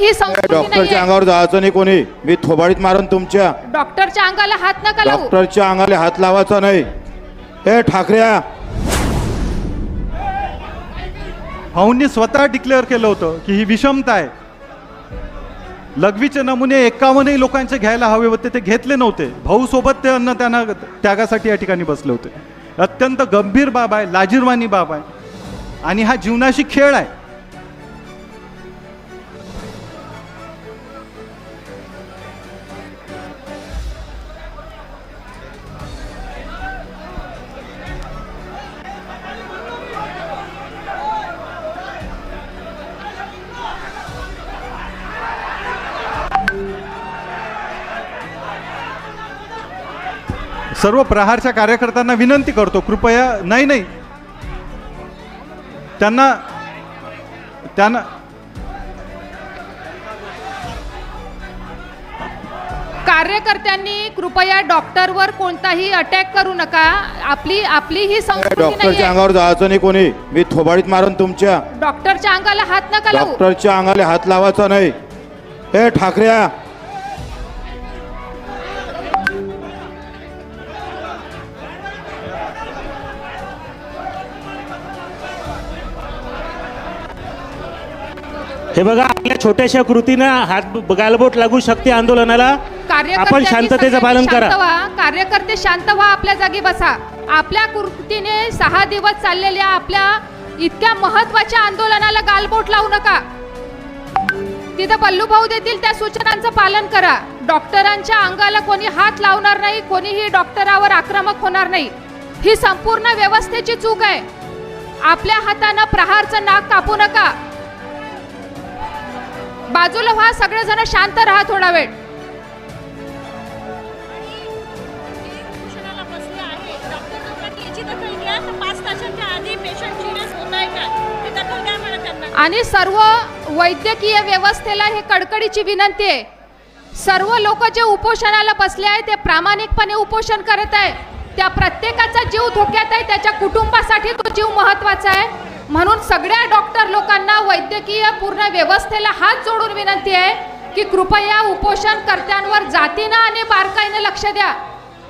ही संस्कृती डॉक्टरच्या अंगावर जायचं नाही कोणी. मी थोबाडीत मारून तुमच्या. डॉक्टरच्या अंगाला हात नका लावू. डॉक्टरच्या अंगाला हात लावायचा नाही. हे ठाकऱ्या. भाऊंनी स्वतः डिक्लेअर केलं होतं की ही विषमता आहे. लघवीचे नमुने एकावन्नही लोकांचे घ्यायला हवे होते ते घेतले नव्हते. भाऊ सोबत ते अन्न त्यांना त्यागासाठी या ठिकाणी बसले होते. अत्यंत गंभीर बाब आहे लाजीरवाणी बाब आहे. आणि हा जीवनाशी खेळ आहे. सर्व प्रहारच्या कार्यकर्त्यांना विनंती करतो कृपया नाही नाही. त्यांना त्यांना कार्यकर्त्यांनी कृपया डॉक्टरवर कोणताही अटॅक करू नका. आपली आपली ही संस्कृती डॉक्टरच्या अंगावर जायचं नाही कोणी मी थोबाडीत मारून तुमच्या. डॉक्टरच्या अंगाला हात नका लावू. डॉक्टरच्या अंगाला हात लावायचा नाही. हे ठाकऱ्या हे बघा आपल्या छोट्याशा कृतीनं हात गालबोट लागू शकते आंदोलनाला. आपण शांततेचं पालन करा. कार्यकर्ते शांत व्हा आपल्या जागी बसा. आपल्या कृतीने सहा दिवस चाललेल्या आपल्या इतक्या महत्त्वाच्या आंदोलनाला गालबोट लावू नका. तिथं बल्लू भाऊ देतील त्या सूचनांचं पालन करा. डॉक्टरांच्या अंगाला कोणी हात लावणार नाही कोणीही डॉक्टरावर आक्रमक होणार नाही. ही संपूर्ण व्यवस्थेची चूक आहे. आपल्या हातानं प्रहारचं नाक कापू नका. बाजूला व्हा सगळेजण शांत राहा थोडा वेळ. आणि सर्व वैद्यकीय व्यवस्थेला हे कडकडीची विनंती आहे. सर्व लोक जे उपोषणाला बसले आहे ते प्रामाणिकपणे उपोषण करत आहे त्या प्रत्येकाचा जीव धोक्यात आहे त्याच्या कुटुंबासाठी तो जीव महत्त्वाचा आहे. म्हणून सगळ्या डॉक्टर लोकांना वैद्यकीय पूर्ण व्यवस्थेला हात जोडून विनंती आहे की कृपया उपोषणकर्त्यांवर जातीनं आणि बारकाईनं लक्ष द्या.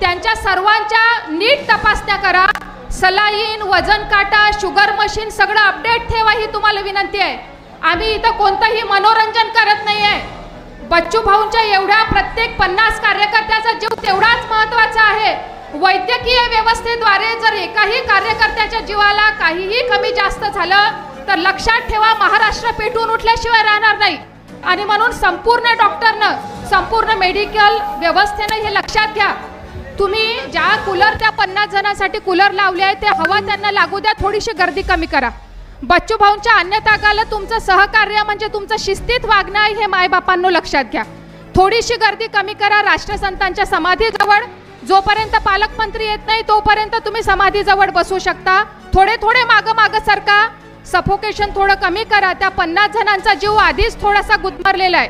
त्यांच्या सर्वांच्या नीट तपासण्या करा. सलाईन वजन काटा शुगर मशीन सगळं अपडेट ठेवा ही तुम्हाला विनंती आहे. आम्ही इथं कोणतंही मनोरंजन करत नाही आहे बच्चू भाऊंच्या एवढ्या प्रत्येक पन्नास कार्यकर्त्याचा जीव तेवढाच महत्त्वाचा आहे. वैद्यकीय व्यवस्थेद्वारे जर एकाही कार्यकर्त्याच्या जीवाला काहीही कमी जास्त झालं तर लक्षात ठेवा महाराष्ट्र पेटून उठल्याशिवाय राहणार नाही. आणि म्हणून संपूर्ण डॉक्टरनं संपूर्ण मेडिकल व्यवस्थेनं हे लक्षात घ्या. तुम्ही ज्या कूलर त्या पन्नास जणांसाठी कूलर लावले आहे ते हवा त्यांना लागू द्या थोडीशी गर्दी कमी करा. बच्चू भाऊंच्या अन्य तुमचं सहकार्य म्हणजे तुमचं शिस्तीत वागणं आहे हे मायबापांनो लक्षात घ्या. थोडीशी गर्दी कमी करा राष्ट्रसंतांच्या समाधीजवळ. जोपर्यंत पालकमंत्री येत नाही तोपर्यंत तुम्ही समाधीजवळ बसू शकता. थोडे थोडे मागं माग सरका. सफोकेशन थोडं कमी करा. त्या पन्नास जणांचा जीव आधीच थोडासा गुदमरलेला आहे.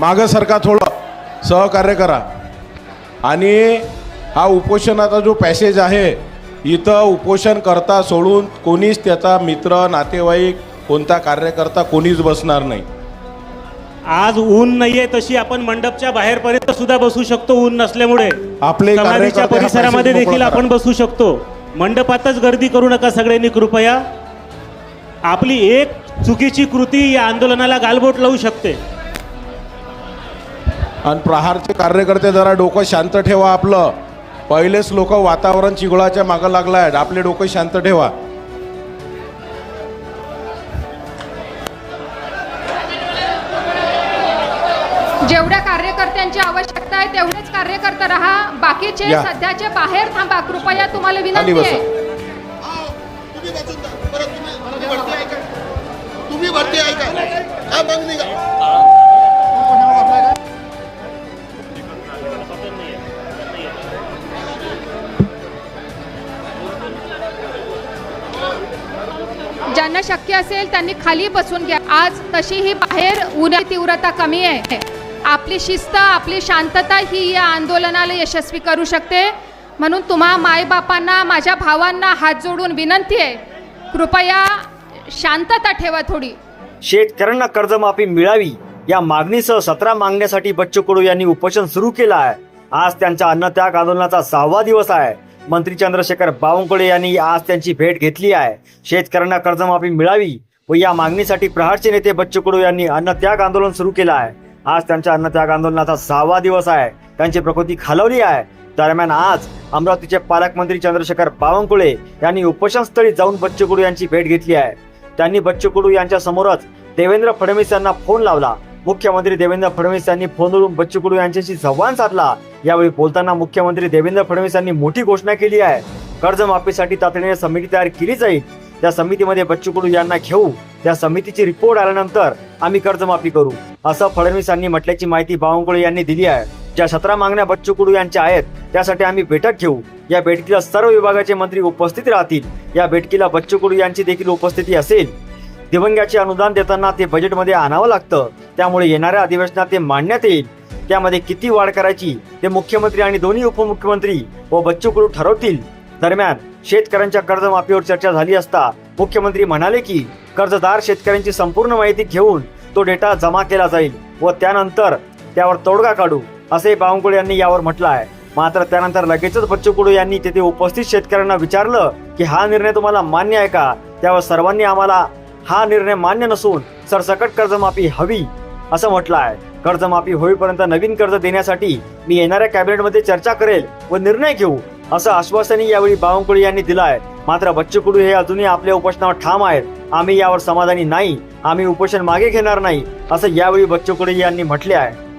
मागं सरका थोडं. सहकार्य करा. आणि हा उपोषणाचा जो पॅसेज आहे इथं उपोषण करता सोडून कोणीच त्याचा मित्र नातेवाईक कोणता कार्यकर्ता कोणीच बसणार नाही. आज ऊन नाहीये तशी आपण मंडपच्या बाहेरपर्यंत सुद्धा बसू शकतो ऊन नसल्यामुळे. आपले समाधीच्या कार्यकर्ते हा परिसरामध्ये देखील आपण. बसू शकतो. मंडपातच गर्दी करू नका सगळ्यांनी कृपया. आपली एक चुकीची कृती या आंदोलनाला गालबोट लावू शकते. आणि प्रहारचे कार्यकर्ते जरा डोकं शांत ठेवा आपलं. पहिलेच लोक वातावरण चिघळाच्या मागं लागलं आहे आपले डोकं शांत ठेवा. कार्यकर्त्यांची आवश्यकता आहे तेवढेच कार्यकर्ते राहा. बाकीचे या. सध्याचे बाहेर थांबा. कृपया तुम्हाला खाली विनंती बसा. आहे. तुम्ही बसून जा. परत तुम्ही तुम्ही भरती आहे का? तुम्ही भरती आहे का? हा मग निघा. ज्यांना शक्य असेल त्यांनी खाली बसून घ्या. आज तशीही बाहेर उन्हाची तीव्रता कमी आहे. आपली शिस्त आपली शांतता ही या आंदोलनाला यशस्वी करू शकते. म्हणून तुम्हा मायबापांना माझ्या भावांना हात जोडून विनंती आहे. कृपया शांतता ठेवा थोडी. शेतकऱ्यांना कर्जमाफी मिळावी या मागणीसह सतरा मागण्यासाठी बच्चू कडू यांनी उपोषण सुरू केलं आहे. आज त्यांच्या अन्नत्याग आंदोलनाचा सहावा दिवस आहे. मंत्री चंद्रशेखर बावनकुळे यांनी आज त्यांची भेट घेतली आहे. शेतकऱ्यांना कर्जमाफी मिळावी व या मागणीसाठी प्रहारचे नेते बच्चू कडू यांनी अन्नत्याग आंदोलन सुरू केलं आहे. आज त्यांच्या अन्नत्याग आंदोलनाचा सहावा दिवस आहे. त्यांची प्रकृती खालवली आहे. दरम्यान आज अमरावतीचे पालकमंत्री चंद्रशेखर बावनकुळे यांनी उपोषणस्थळी जाऊन बच्चू कडू यांची भेट घेतली आहे. त्यांनी बच्चू कडू यांच्या समोरच देवेंद्र फडणवीस यांना फोन लावला. मुख्यमंत्री देवेंद्र फडणवीस यांनी फोनवरून बच्चू कडू यांच्याशी संवाद साधला. यावेळी बोलताना मुख्यमंत्री देवेंद्र फडणवीस यांनी मोठी घोषणा केली आहे. कर्जमाफीसाठी तातडीने समिती तयार केली जाईल. त्या समितीमध्ये बच्चू कडू यांना घेऊ त्या समितीची रिपोर्ट आल्यानंतर आम्ही कर्जमाफी करू. असं फडणवीसांनी म्हटल्याची माहिती बावनकुळे यांनी दिली आहे. ज्या सतरा मागण्या बच्चू कडू यांच्या आहेत त्यासाठी आम्ही बैठक घेऊ. या बैठकीला सर्व विभागाचे मंत्री उपस्थित राहतील. या बैठकीला बच्चू कडू यांची देखील उपस्थिती असेल. दिवंग्याचे अनुदान देताना ते बजेटमध्ये आणावं लागतं. त्यामुळे येणाऱ्या अधिवेशनात ते मांडण्यात येईल. त्यामध्ये किती वाढ करायची ते मुख्यमंत्री आणि दोन्ही उपमुख्यमंत्री व बच्चू कडू ठरवतील. दरम्यान शेतकऱ्यांच्या कर्जमाफीवर चर्चा झाली असता मुख्यमंत्री म्हणाले की कर्जदार शेतकऱ्यांची संपूर्ण माहिती घेऊन तो डेटा जमा केला जाईल व त्यानंतर त्यावर तोडगा काढू असे बावनकुळे यांनी यावर म्हटलं आहे मात्र त्यानंतर लगेचच बच्चू कडू यांनी तेथे उपस्थित शेतकऱ्यांना विचारलं की हा निर्णय तुम्हाला मान्य आहे का? त्यावर सर्वांनी आम्हाला हा निर्णय मान्य नसून सरसकट कर्जमाफी हवी असं म्हटलं आहे कर्जमाफी होईपर्यंत नवीन कर्ज देण्यासाठी मी येणाऱ्या कॅबिनेटमध्ये चर्चा करेल व निर्णय घेऊ असं आश्वासनही यावेळी बावनकुळे यांनी दिलं आहे. मात्र बच्चू कडू हे अजूनही आपल्या उपोषणावर ठाम आहेत. आम्ही यावर समाधानी नाही. आम्ही उपोषण मागे घेणार नाही असं यावेळी बच्चू कडू यांनी म्हटले आहे.